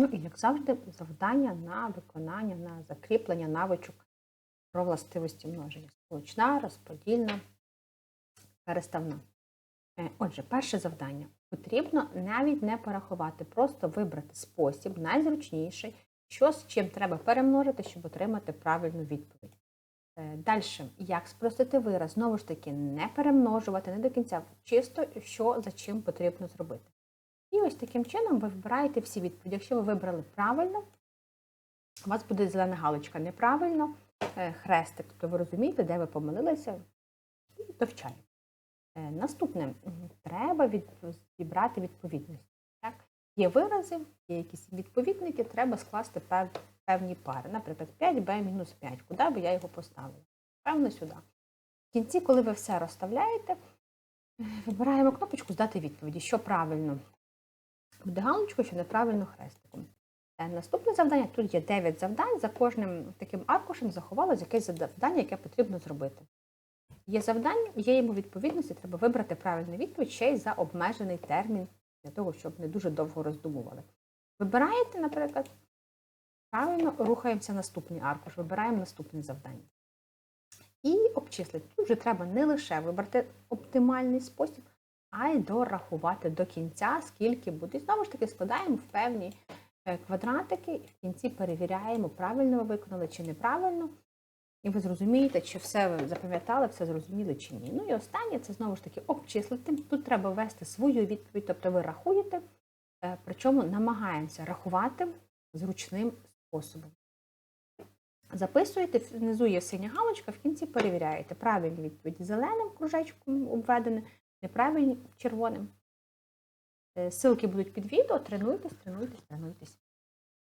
Ну і як завжди, завдання на виконання, на закріплення навичок про властивості множення. Сполучна, розподільна, переставна. Е, Отже, перше завдання. Потрібно навіть не порахувати, просто вибрати спосіб найзручніший, що з чим треба перемножити, щоб отримати правильну відповідь. Далі, як спростити вираз, знову ж таки, не перемножувати, не до кінця, чисто що за чим потрібно зробити. І ось таким чином ви вибираєте всі відповіді. Якщо ви вибрали правильно, у вас буде зелена галочка неправильно, е, хрестик, тобто ви розумієте, де ви помилилися, і довчаєте. Е, Наступне, треба зібрати відповідності. Так? Є вирази, є якісь відповідники, треба скласти пев, певні пари. Наприклад, 5b-5, Куди би я його поставила? Певно, сюди. В кінці, коли ви все розставляєте, вибираємо кнопочку Здати відповіді, що правильно буде галочкою, що неправильно хрестиком. Е, Наступне завдання тут є 9 завдань. За кожним таким аркушем заховалось якесь завдання, яке потрібно зробити. Є завдання, є йому відповідності, треба вибрати правильну відповідь ще й за обмежений термін для того, щоб не дуже довго роздумували. Вибираєте, наприклад, правильно рухаємося наступний аркуш, вибираємо наступне завдання. І обчислити. Тут вже треба не лише вибрати оптимальний спосіб, а й дорахувати до кінця, скільки буде. І знову ж таки складаємо в певні е, квадратики і в кінці перевіряємо, правильно ви виконали чи неправильно. І ви зрозумієте, чи все ви запам'ятали, все зрозуміли чи ні. Ну і останнє це знову ж таки обчислити. Тут треба ввести свою відповідь, тобто ви рахуєте, е, причому намагаємося рахувати зручним способом. Записуєте, внизу є синя галочка, в кінці перевіряєте правильні відповіді зеленим кружечком обведені, неправильні червоним. Силки будуть під відео, тренуйтесь, тренуйтесь, тренуйтесь.